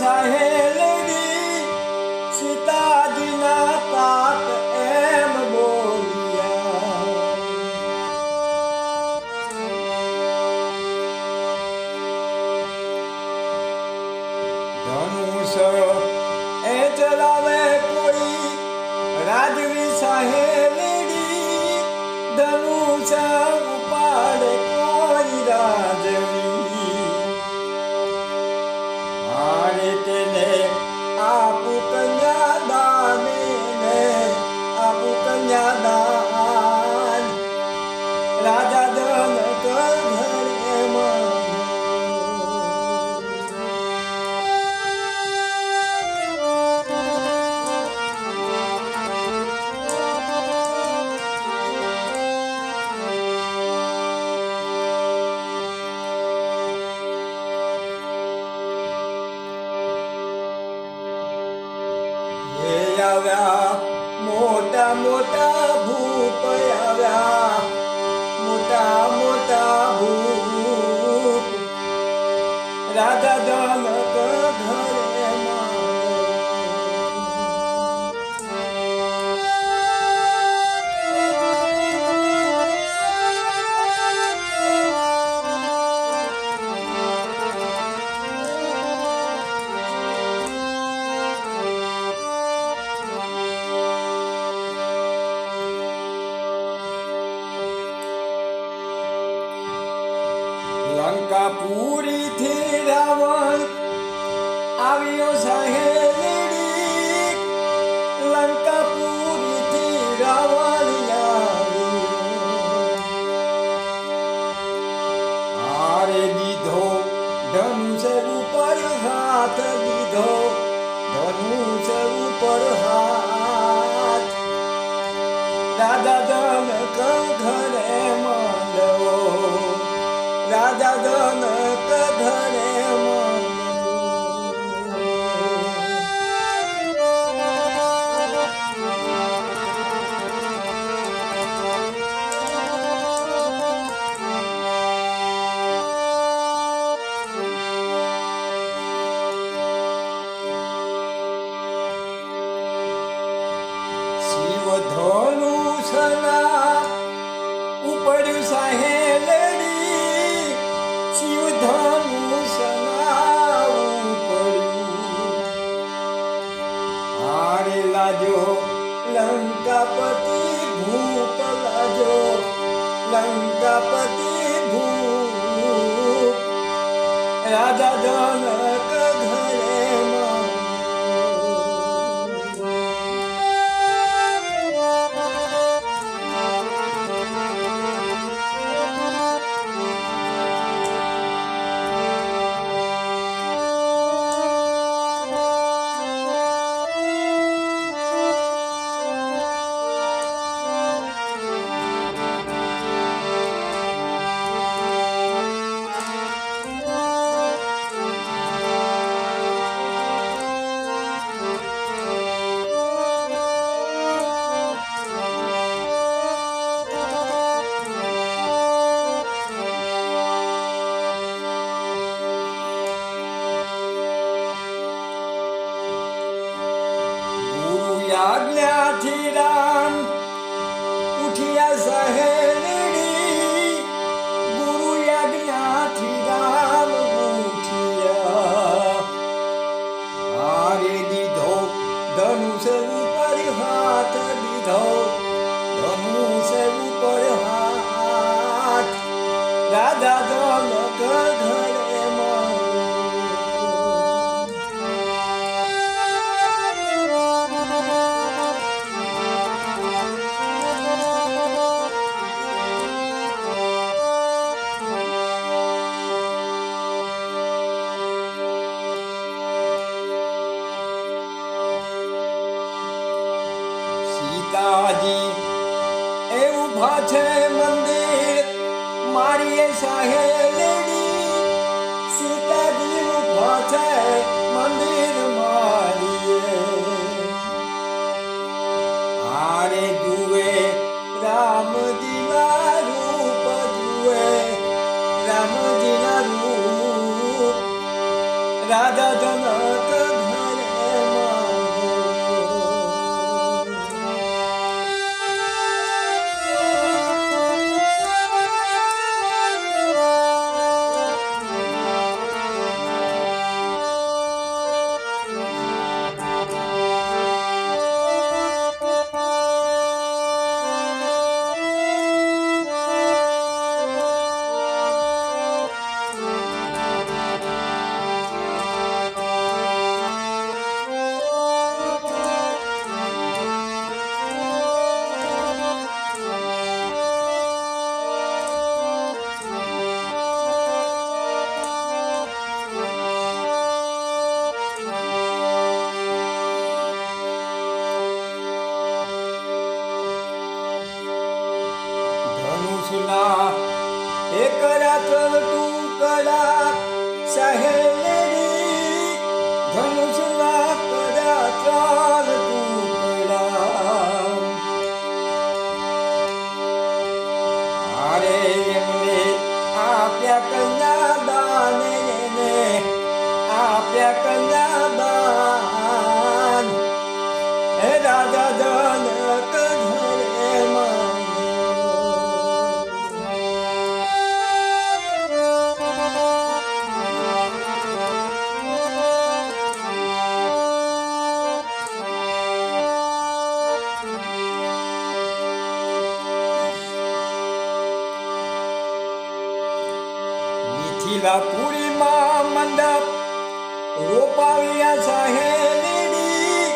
સહેલડી સીતાજીના તાત એમ બોલ્યા. ધનુષ એ ચલાવે કોઈ રાજવી સાહેલની. ધનુષ ઉપાડે કોઈ રાજવી. હે આવ્યા મોટા મોટા ભૂપ આવ્યા મોટા મોટા ભૂપ લંકાપુરી થી આવ્યો સહેલડી લંકાપુરી થી રાવણ હારે દીધો, ધનુષ ઉપર હાથ દીધો, ધનુષ ઉપર હાથ. રાજા જનક ઘરે রাজা জনক ধরে लङ्कपति भू राजा जनक એ ઊભા છે મંદિર મારી એ સહેલડી સીતાજી ઊભા છે મંદિર મારીએ હારે જુએ રામજીના રૂપ જુએ રામજીના રૂપ રાજા જનક करात तुकडा साहेब મિથિલાપુરીમાં મંડપ રોપાવ્યા સાહેલીડી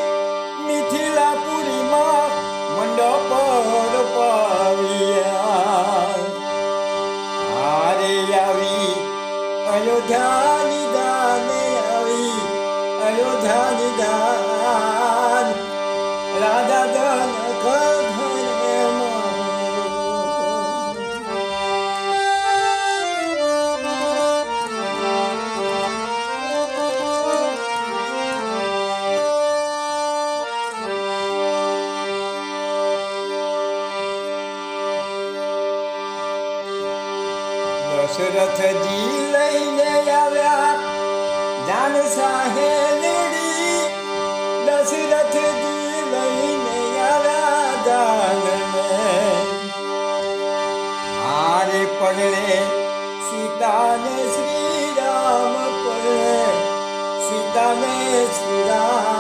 મિથિલાપુરીમાં મંડપ રોપાવ્યા આરે આવી, અયોધ્યા દાને આવી, અયોધ્યા નિદાન રાજા જનક દશરથજી લઈને આવ્યા. જાન સાહેલડી દશરથજી લઈને આવ્યા જાનને. હારે પડે સીતાને શ્રી રામ પડે. સીતાને શ્રી રામ